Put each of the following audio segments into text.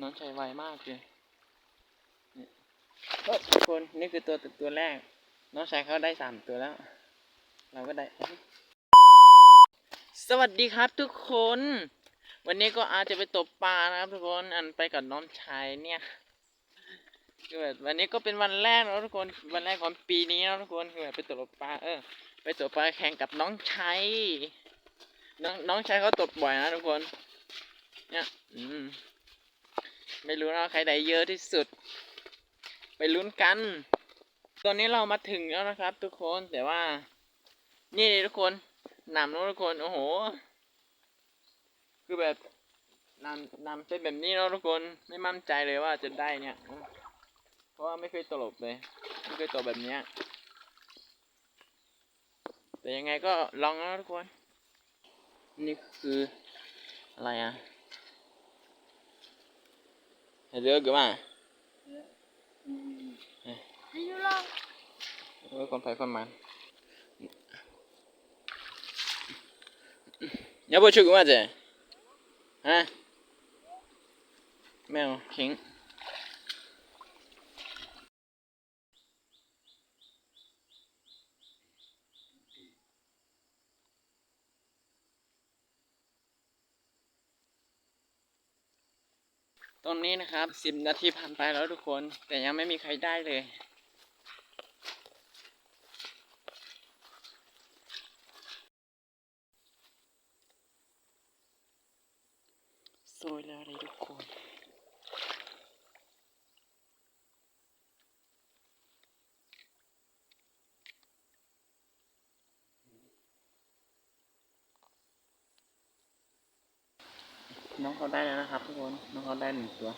น้องชายไวมากเลยทุกคนนี่คือตัวตัวแรก น้องชายเขาได้สามตัวแล้ว เราก็ได้ สวัสดีครับทุกคน วันนี้ก็อาจจะไปตกปลานะครับ ทุกคนอันไปกับน้องชายเนี่ยคือแบบวันนี้ก็เป็นวันแรกแล้วทุกคนวันแรกของปีนี้แล้วทุกคนคือแบบไปตกปลาเออ ไปตกปลาแข่งกับน้องชายน้องน้องชายเขาตกบ่อยนะทุกคน เนี่ย อืม ไม่รู้นะว่าใครได้เยอะที่สุด ไปลุ้นกัน ตอนนี้เรามาถึงแล้วนะครับ ทุกคนแต่ว่า นี่ทุกคนนำนะทุกคนโอ้โห คือแบบนำนำเป็นแบบนี้เนาะทุกคนไม่มั่นใจเลยว่าจะได้เนี่ย เพราะว่าไม่เคยตลบเลย ไม่เคยตลบแบบเนี้ยแต่ยังไงก็ลองนะทุกคน นี่คืออะไรอะ ให้เลือกกันมาให้ดูลองเตรงนี้นะครับสิบนาทีผ่านไปแล้วทุกคน แต่ยังไม่มีใครได้เลย สวยแล้วเลยทุกคน น้องเขาได้แล้วนะครับทุกคน น้องเขาได้หนึ่งตัว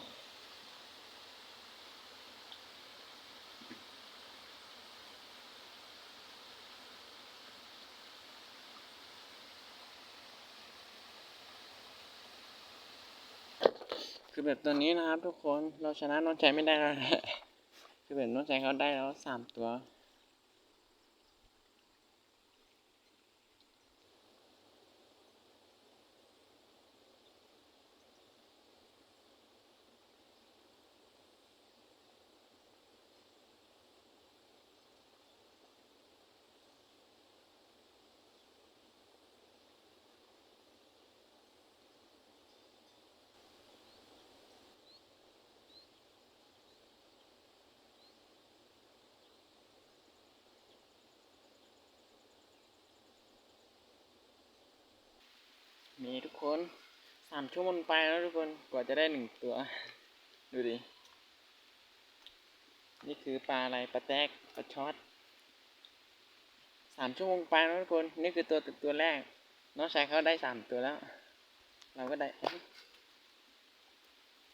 คือแบบตัวนี้นะครับทุกคน เราชนะน้องใจไม่ได้แล้วคือแบบน้องใจเขาได้แล้วสามตัว นี่ทุกคนสามชั่วโมงไปแล้วทุกคนกว่าจะได้หนึ่งตัว ดูดิ นี่คือปลาอะไรปลาแตกปลาช็อตสามชั่วโมงไปแล้วทุกคน นี่คือตัวตัวแรก น้องชายเขาได้สามตัวแล้ว เราก็ได้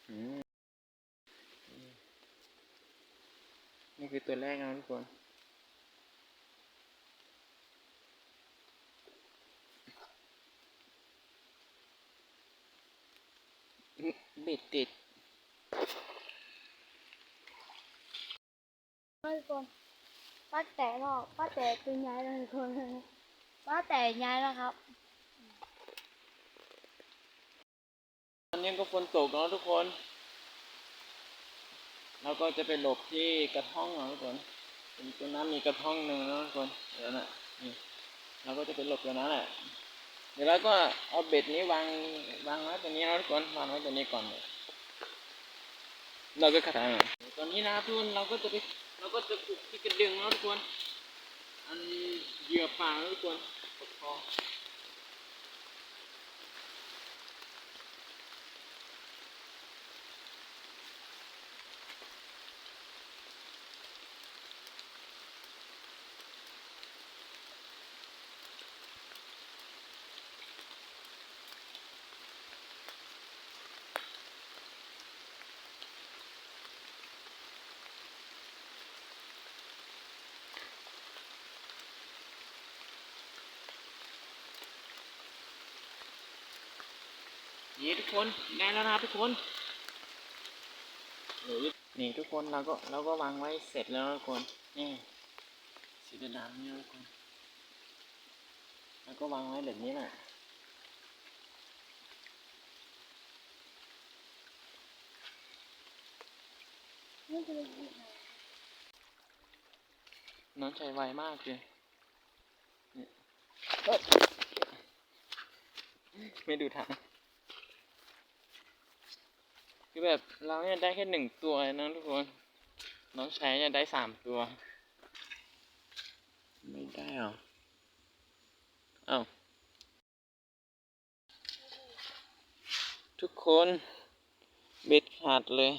อืนี่คือตัวแรกนะทุกคน บ็ดติดทุกคนป้าแต่หรอกป้าแต่เป็นยายแล้วทุกคนป้าแต่ยายแล้วครับ ตอนนี้ก็ฝนตกแล้วทุกคน เราก็จะไปหลบที่กระท่องนะทุกคนเป็นตัวน้ำมีกระท่องหนึ่งนะทุกคนเดี๋ยวนะนี่เราก็จะไปหลบตัวนั้นแหละ เดี๋ยวเราก็เอาเบ็ดนี้วางวางไว้ตัวนี้นะทุกคนวางไว้ตัวนี้ก่อนเลยเราก็ขัดอะตอนนี้นะครับทุกคนเราก็จะไปเราก็จะปลุกที่กระดึงนะทุกคนอันเหยื่อป่านะทุกคนปกคอ นี่ทุกคนได้แล้วนะครับทุกคนนี่ทุกคนเราก็เราก็วางไว้เสร็จแล้วทุกคนนี่สีดำนี่ทุกคนแล้วก็วางไว้แบบนี้แหละน้องชายไวมากเลยไม่ดูทาง คือแบบเราเนี่ยได้แค่หนึ่งตัวเองนะทุกคน น้องชายเนี่ยได้สามตัว ไม่ได้หรอเอ้าทุกคนเบ็ดขาดเลย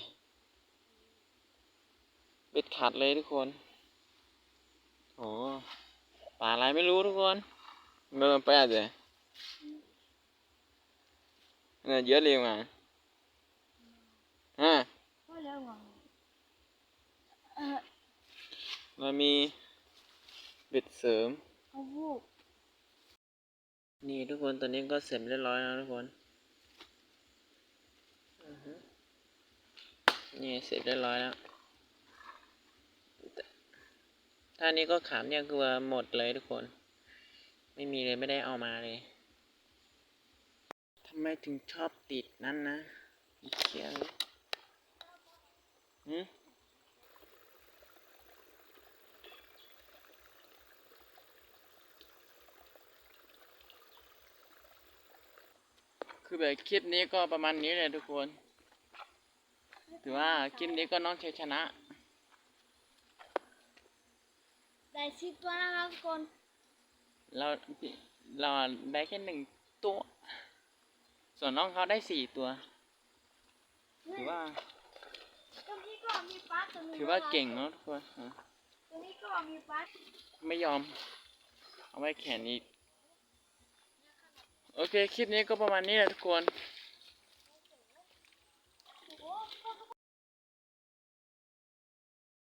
เบ็ดขาดเลยทุกคนโอ้ปลาอะไรไม่รู้ทุกคนเมื่อไปอาจจะเนี่ยเยอะเลยมาฮะ ก็เรื่องของ เออเรามีเบ็ดเสริมเขาพูดนี่ทุกคนตอนนี้ก็เสร็จเรียบร้อยแล้วทุกคนอือฮึนี่เสร็จเรียบร้อยแล้วแต่ท่านี้ก็ขามเนี่ยคือว่าหมดเลยทุกคน ไม่มีเลยไม่ได้เอามาเลยทำไมถึงชอบติดนั่นนะอีเคียเลยหืม คือแบบคลิปนี้ก็ประมาณนี้เลยทุกคน ถือว่าคลิปนี้ก็น้องชัยชนะ ได้สิบตัวนะครับทุกคนเราเราได้แค่หนึ่งตัว ส่วนน้องเขาได้สี่ตัว ถือว่า ตรงนี้ก็มีปลาตัวหนึงถือว่าเก่งเนาะทุกคนอะตรงนี้ก็มีปลาไม่ยอม เอาไว้แขนอีก โอเค คลิปนี้ก็ประมาณนี้แหละทุกคน